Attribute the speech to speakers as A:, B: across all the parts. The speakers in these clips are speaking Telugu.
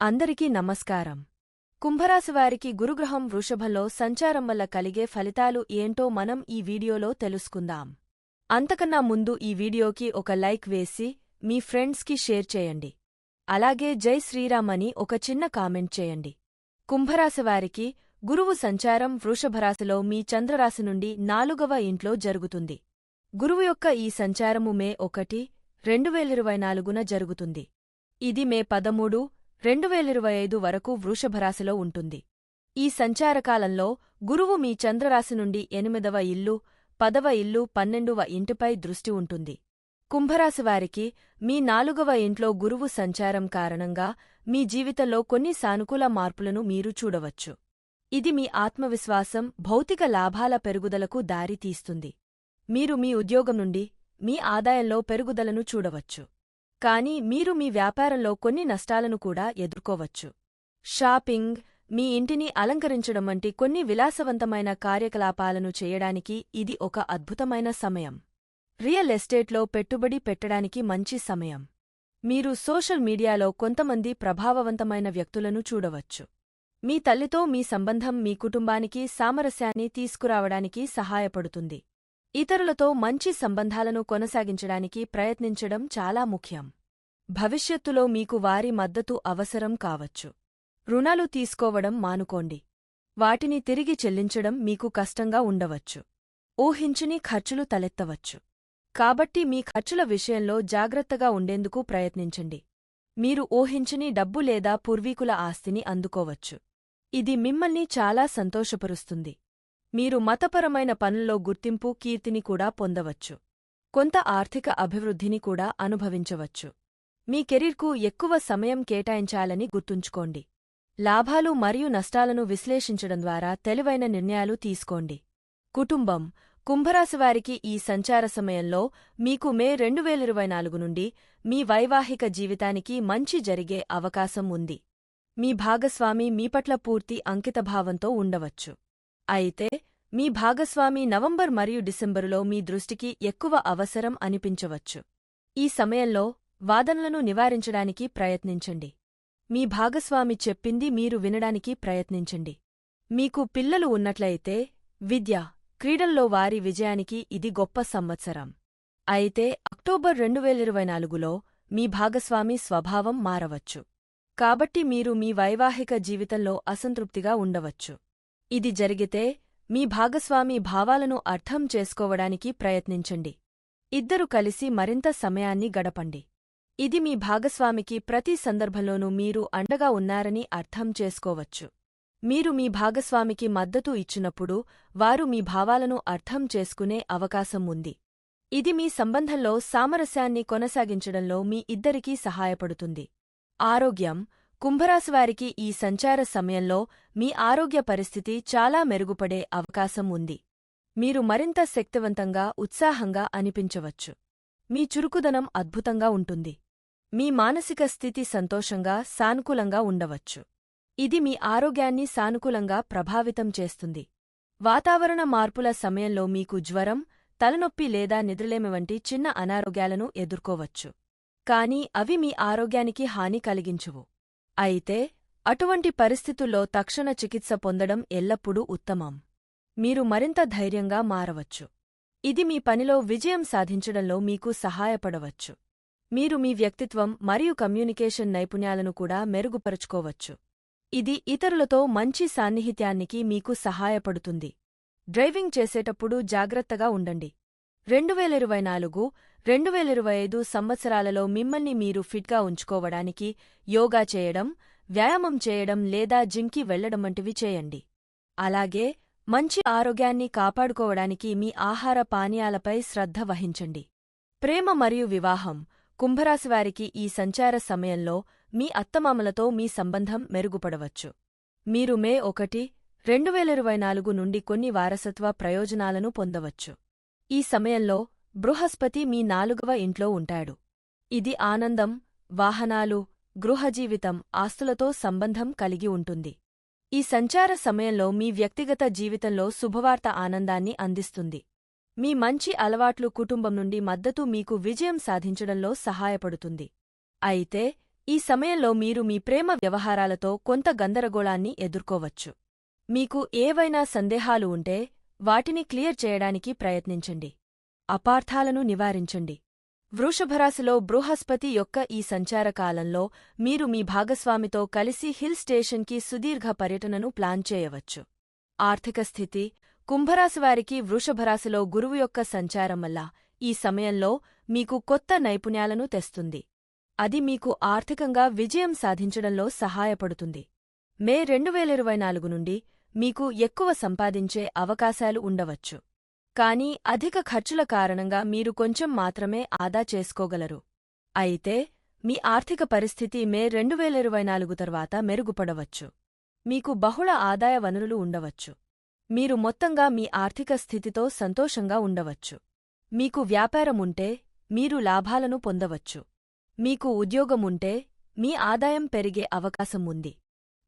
A: అందరికీ నమస్కారం. కుంభరాశివారికి గురుగ్రహం వృషభంలో సంచారం వల్ల కలిగే ఫలితాలు ఏంటో మనం ఈ వీడియోలో తెలుసుకుందాం. అంతకన్నా ముందు ఈ వీడియోకి ఒక లైక్ వేసి మీ ఫ్రెండ్స్కి షేర్ చేయండి. అలాగే జై శ్రీరామ్ అని ఒక చిన్న కామెంట్ చేయండి. కుంభరాశివారికి గురువు సంచారం వృషభరాశిలో మీ చంద్రరాశి నుండి నాలుగవ ఇంట్లో జరుగుతుంది. గురువు యొక్క ఈ సంచారము మే ఒకటి రెండువేలిరవై నాలుగున జరుగుతుంది. ఇది మే పదమూడు రెండు వేలిరవై ఐదు వరకు వృషభరాశిలో ఉంటుంది. ఈ సంచారకాలంలో గురువు మీ చంద్రరాశి నుండి ఎనిమిదవ ఇల్లు పదవ ఇల్లు పన్నెండవ ఇంటిపై దృష్టి ఉంటుంది. కుంభరాశివారికి మీ నాలుగవ ఇంట్లో గురువు సంచారం కారణంగా మీ జీవితంలో కొన్ని సానుకూల మార్పులను మీరు చూడవచ్చు. ఇది మీ ఆత్మవిశ్వాసం భౌతిక లాభాల పెరుగుదలకు దారితీస్తుంది. మీరు మీ ఉద్యోగం నుండి మీ ఆదాయంలో పెరుగుదలను చూడవచ్చు. కానీ మీరు మీ వ్యాపారంలో కొన్ని నష్టాలను కూడా ఎదుర్కోవచ్చు. షాపింగ్ మీ ఇంటిని అలంకరించడం వంటి కొన్ని విలాసవంతమైన కార్యకలాపాలను చేయడానికి ఇది ఒక అద్భుతమైన సమయం. రియల్ ఎస్టేట్లో పెట్టుబడి పెట్టడానికి మంచి సమయం. మీరు సోషల్ మీడియాలో కొంతమంది ప్రభావవంతమైన వ్యక్తులను చూడవచ్చు. మీ తల్లితో మీ సంబంధం మీ కుటుంబానికి సామరస్యాన్ని తీసుకురావడానికి సహాయపడుతుంది. ఇతరులతో మంచి సంబంధాలను కొనసాగించడానికి ప్రయత్నించడం చాలా ముఖ్యం. భవిష్యత్తులో మీకు వారి మద్దతు అవసరం కావచ్చు. రుణాలు తీసుకోవడం మానుకోండి. వాటిని తిరిగి చెల్లించడం మీకు కష్టంగా ఉండవచ్చు. ఊహించని ఖర్చులు తలెత్తవచ్చు. కాబట్టి మీ ఖర్చుల విషయంలో జాగ్రత్తగా ఉండేందుకు ప్రయత్నించండి. మీరు ఊహించని డబ్బు లేదా పూర్వీకుల ఆస్తిని అందుకోవచ్చు. ఇది మిమ్మల్ని చాలా సంతోషపరుస్తుంది. మీరు మతపరమైన పనుల్లో గుర్తింపు కీర్తిని కూడా పొందవచ్చు. కొంత ఆర్థిక అభివృద్ధిని కూడా అనుభవించవచ్చు. మీ కెరీర్కు ఎక్కువ సమయం కేటాయించాలని గుర్తుంచుకోండి. లాభాలు మరియు నష్టాలను విశ్లేషించడం ద్వారా తెలివైన నిర్ణయాలు తీసుకోండి. కుటుంబం కుంభరాశివారికి ఈ సంచార సమయంలో మీకు మే రెండు వేలిరవై నాలుగు నుండి మీ వైవాహిక జీవితానికి మంచి జరిగే అవకాశం ఉంది. మీ భాగస్వామి మీ పట్ల పూర్తి అంకితభావంతో ఉండవచ్చు. అయితే మీ భాగస్వామి నవంబర్ మరియు డిసెంబరులో మీ దృష్టికి ఎక్కువ అవసరం అనిపించవచ్చు. ఈ సమయంలో వాదనలను నివారించడానికి ప్రయత్నించండి. మీ భాగస్వామి చెప్పింది మీరు వినడానికి ప్రయత్నించండి. మీకు పిల్లలు ఉన్నట్లయితే విద్య క్రీడల్లో వారి విజయానికి ఇది గొప్ప సంవత్సరం. అయితే అక్టోబర్ రెండు వేలిరవై నాలుగులో మీ భాగస్వామి స్వభావం మారవచ్చు. కాబట్టి మీరు మీ వైవాహిక జీవితంలో అసంతృప్తిగా ఉండవచ్చు. ఇది జరిగితే మీ భాగస్వామి భావాలను అర్థం చేసుకోవడానికి ప్రయత్నించండి. ఇద్దరు కలిసి మరింత సమయాన్ని గడపండి. ఇది మీ భాగస్వామికి ప్రతి సందర్భంలోనూ మీరు అండగా ఉన్నారని అర్థం చేసుకోవచ్చు. మీరు మీ భాగస్వామికి మద్దతు ఇచ్చినప్పుడు వారు మీ భావాలను అర్థం చేసుకునే అవకాశం ఉంది. ఇది మీ సంబంధంలో సామరస్యాన్ని కొనసాగించడంలో మీ ఇద్దరికీ సహాయపడుతుంది. ఆరోగ్యం కుంభరాశివారికి ఈ సంచార సమయంలో మీ ఆరోగ్య పరిస్థితి చాలా మెరుగుపడే అవకాశం ఉంది. మీరు మరింత శక్తివంతంగా ఉత్సాహంగా అనిపించవచ్చు. మీ చురుకుదనం అద్భుతంగా ఉంటుంది. మీ మానసిక స్థితి సంతోషంగా సానుకూలంగా ఉండవచ్చు. ఇది మీ ఆరోగ్యాన్ని సానుకూలంగా ప్రభావితం చేస్తుంది. వాతావరణ మార్పుల సమయంలో మీకు జ్వరం తలనొప్పి లేదా నిద్రలేమి వంటి చిన్న అనారోగ్యాలను ఎదుర్కోవచ్చు. కానీ అవి మీ ఆరోగ్యానికి హాని కలిగించువు. అయితే అటువంటి పరిస్థితుల్లో తక్షణ చికిత్స పొందడం ఎల్లప్పుడూ ఉత్తమం. మీరు మరింత ధైర్యంగా మారవచ్చు. ఇది మీ పనిలో విజయం సాధించడంలో మీకు సహాయపడవచ్చు. మీరు మీ వ్యక్తిత్వం మరియు కమ్యూనికేషన్ నైపుణ్యాలను కూడా మెరుగుపరుచుకోవచ్చు. ఇది ఇతరులతో మంచి సాన్నిహిత్యానికి మీకు సహాయపడుతుంది. డ్రైవింగ్ చేసేటప్పుడు జాగ్రత్తగా ఉండండి. రెండువేల ఇరవై నాలుగు రెండు వేల ఇరవై ఐదు సంవత్సరాలలో మిమ్మల్ని మీరు ఫిట్గా ఉంచుకోవడానికి యోగా చేయడం వ్యాయామం చేయడం లేదా జిమ్కి వెళ్ళడం వంటివి చేయండి. అలాగే మంచి ఆరోగ్యాన్ని కాపాడుకోవడానికి మీ ఆహార పానీయాలపై శ్రద్ధ వహించండి. ప్రేమ మరియు వివాహం. కుంభరాశివారికి ఈ సంచార సమయంలో మీ అత్తమామలతో మీ సంబంధం మెరుగుపడవచ్చు. మీరు మే ఒకటి రెండు వేల ఇరవై నాలుగు నుండి కొన్ని వారసత్వ ప్రయోజనాలను పొందవచ్చు. ఈ సమయంలో బృహస్పతి మీ నాలుగవ ఇంట్లో ఉంటాడు. ఇది ఆనందం వాహనాలు గృహజీవితం ఆస్తులతో సంబంధం కలిగి ఉంటుంది. ఈ సంచార సమయంలో మీ వ్యక్తిగత జీవితంలో శుభవార్త ఆనందాన్ని అందిస్తుంది. మీ మంచి అలవాట్లు కుటుంబం నుండి మద్దతు మీకు విజయం సాధించడంలో సహాయపడుతుంది. అయితే ఈ సమయంలో మీరు మీ ప్రేమ వ్యవహారాలతో కొంత గందరగోళాన్ని ఎదుర్కోవచ్చు. మీకు ఏవైనా సందేహాలు ఉంటే వాటిని క్లియర్ చేయడానికి ప్రయత్నించండి. అపార్థాలను నివారించండి. వృషభరాశిలో బృహస్పతి యొక్క ఈ సంచార కాలంలో మీరు మీ భాగస్వామితో కలిసి హిల్ స్టేషన్కి సుదీర్ఘ పర్యటనను ప్లాన్ చేయవచ్చు. ఆర్థిక స్థితి కుంభరాశివారికి వృషభరాశిలో గురువు యొక్క సంచారం వల్ల ఈ సమయంలో మీకు కొత్త నైపుణ్యాలను తెస్తుంది. అది మీకు ఆర్థికంగా విజయం సాధించడంలో సహాయపడుతుంది. మే రెండు వేల ఇరవై నాలుగు నుండి మీకు ఎక్కువ సంపాదించే అవకాశాలు ఉండవచ్చు. కానీ అధిక ఖర్చుల కారణంగా మీరు కొంచెం మాత్రమే ఆదా చేసుకోగలరు. అయితే మీ ఆర్థిక పరిస్థితి మే రెండు వేల ఇరవై నాలుగు తర్వాత మెరుగుపడవచ్చు. మీకు బహుళ ఆదాయ వనరులు ఉండవచ్చు. మీరు మొత్తంగా మీ ఆర్థిక స్థితితో సంతోషంగా ఉండవచ్చు. మీకు వ్యాపారముంటే మీరు లాభాలను పొందవచ్చు. మీకు ఉద్యోగముంటే మీ ఆదాయం పెరిగే అవకాశం ఉంది.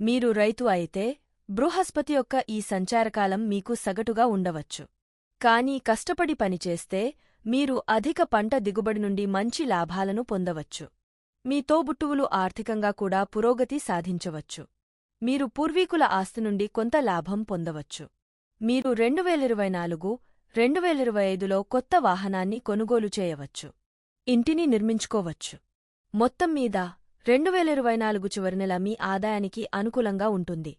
A: మీరు రైతు అయితే బృహస్పతి యొక్క ఈ సంచారకాలం మీకు సగటుగా ఉండవచ్చు. కానీ కష్టపడి పనిచేస్తే మీరు అధిక పంట దిగుబడి నుండి మంచి లాభాలను పొందవచ్చు. మీ తోబుట్టువులు ఆర్థికంగా కూడా పురోగతి సాధించవచ్చు. మీరు పూర్వీకుల ఆస్తి నుండి కొంత లాభం పొందవచ్చు. మీరు రెండు ఇరవై నాలుగు రెండు ఇరవై ఐదులో కొత్త వాహనాన్ని కొనుగోలు చేయవచ్చు. ఇంటిని నిర్మించుకోవచ్చు. మొత్తం మీద రెండు ఇరవై నాలుగు చివరి నెల మీ ఆదాయానికి అనుకూలంగా ఉంటుంది.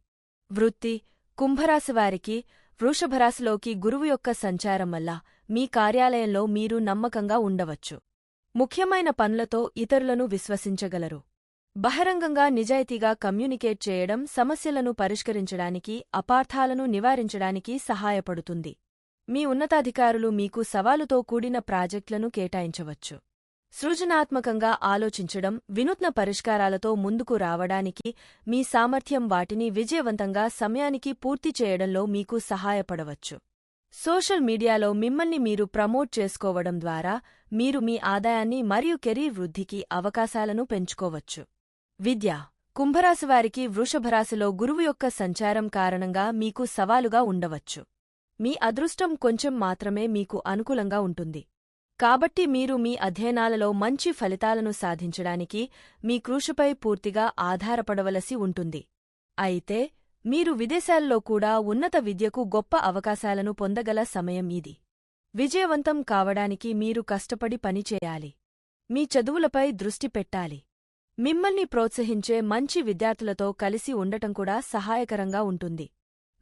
A: వృత్తి కుంభరాశివారికి వృషభరాశిలోకి గురువు యొక్క సంచారం వల్ల మీ కార్యాలయంలో మీరు నమ్మకంగా ఉండవచ్చు. ముఖ్యమైన పనులతో ఇతరులను విశ్వసించగలరు. బహిరంగంగా నిజాయితీగా కమ్యూనికేట్ చేయడం సమస్యలను పరిష్కరించడానికి అపార్థాలను నివారించడానికి సహాయపడుతుంది. మీ ఉన్నతాధికారులు మీకు సవాలుతో కూడిన ప్రాజెక్టులను కేటాయించవచ్చు. సృజనాత్మకంగా ఆలోచించడం వినూత్న పరిష్కారాలతో ముందుకు రావడానికి మీ సామర్థ్యం వాటిని విజయవంతంగా సమయానికి పూర్తి చేయడంలో మీకు సహాయపడవచ్చు. సోషల్ మీడియాలో మిమ్మల్ని మీరు ప్రమోట్ చేసుకోవడం ద్వారా మీరు మీ ఆదాయాన్ని మరియు కెరీర్ వృద్ధికి అవకాశాలను పెంచుకోవచ్చు. విద్య. కుంభరాశివారికి వృషభరాశిలో గురువు యొక్క సంచారం కారణంగా మీకు సవాలుగా ఉండవచ్చు. మీ అదృష్టం కొంచెం మాత్రమే మీకు అనుకూలంగా ఉంటుంది. కాబట్టి మీరు మీ అధ్యయనాలలో మంచి ఫలితాలను సాధించడానికి మీ కృషిపై పూర్తిగా ఆధారపడవలసి ఉంటుంది. అయితే మీరు విదేశాల్లో కూడా ఉన్నత విద్యకు గొప్ప అవకాశాలను పొందగల సమయం ఇది. విజయవంతం కావడానికి మీరు కష్టపడి పనిచేయాలి మీ చదువులపై దృష్టి పెట్టాలి. మిమ్మల్ని ప్రోత్సహించే మంచి విద్యార్థులతో కలిసి ఉండటం కూడా సహాయకరంగా ఉంటుంది.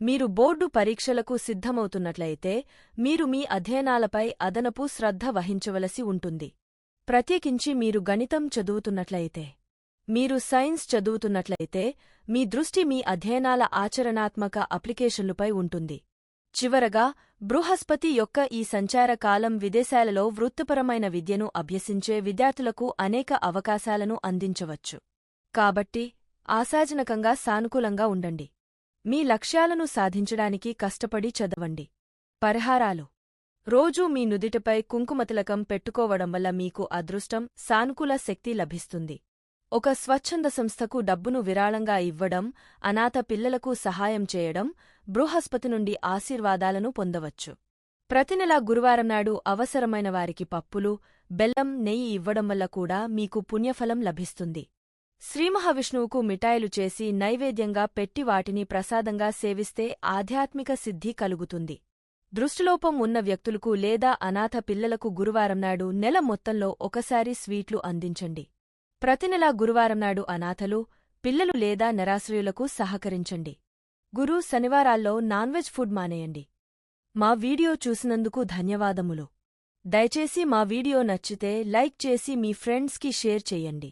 A: మీరు బోర్డు పరీక్షలకు సిద్ధమవుతున్నట్లయితే మీరు మీ అధ్యయనాలపై అదనపు శ్రద్ధ వహించవలసి ఉంటుంది. ప్రత్యేకించి మీరు గణితం చదువుతున్నట్లయితే. మీరు సైన్స్ చదువుతున్నట్లయితే మీ దృష్టి మీ అధ్యయనాల ఆచరణాత్మక అప్లికేషన్లుపై ఉంటుంది. చివరగా బృహస్పతి యొక్క ఈ సంచార కాలం విదేశాలలో వృత్తిపరమైన విద్యను అభ్యసించే విద్యార్థులకు అనేక అవకాశాలను అందించవచ్చు. కాబట్టి ఆశాజనకంగా సానుకూలంగా ఉండండి. మీ లక్ష్యాలను సాధించడానికి కష్టపడి చదవండి. పరిహారాలు. రోజూ మీ నుదిటిపై కుంకుమతిలకం పెట్టుకోవడం వల్ల మీకు అదృష్టం సానుకూల శక్తి లభిస్తుంది. ఒక స్వచ్ఛంద సంస్థకు డబ్బును విరాళంగా ఇవ్వడం అనాథ పిల్లలకు సహాయం చేయడం బృహస్పతి నుండి ఆశీర్వాదాలను పొందవచ్చు. ప్రతినెలా గురువారం నాడు అవసరమైన వారికి పప్పులు బెల్లం నెయ్యి ఇవ్వడం వల్ల కూడా మీకు పుణ్యఫలం లభిస్తుంది. శ్రీమహావిష్ణువుకు మిఠాయిలు చేసి నైవేద్యంగా పెట్టి వాటిని ప్రసాదంగా సేవిస్తే ఆధ్యాత్మిక సిద్ధి కలుగుతుంది. దృష్టిలోపం ఉన్న వ్యక్తులకు లేదా అనాథ పిల్లలకు గురువారం నాడు నెల మొత్తంలో ఒకసారి స్వీట్లు అందించండి. ప్రతినెలా గురువారం నాడు అనాథలు పిల్లలు లేదా నిరాశ్రయులకు సహకరించండి. గురు శనివారాల్లో నాన్వెజ్ ఫుడ్ మానేయండి. మా వీడియో చూసినందుకు ధన్యవాదములు. దయచేసి మా వీడియో నచ్చితే లైక్ చేసి మీ ఫ్రెండ్స్కి షేర్ చేయండి.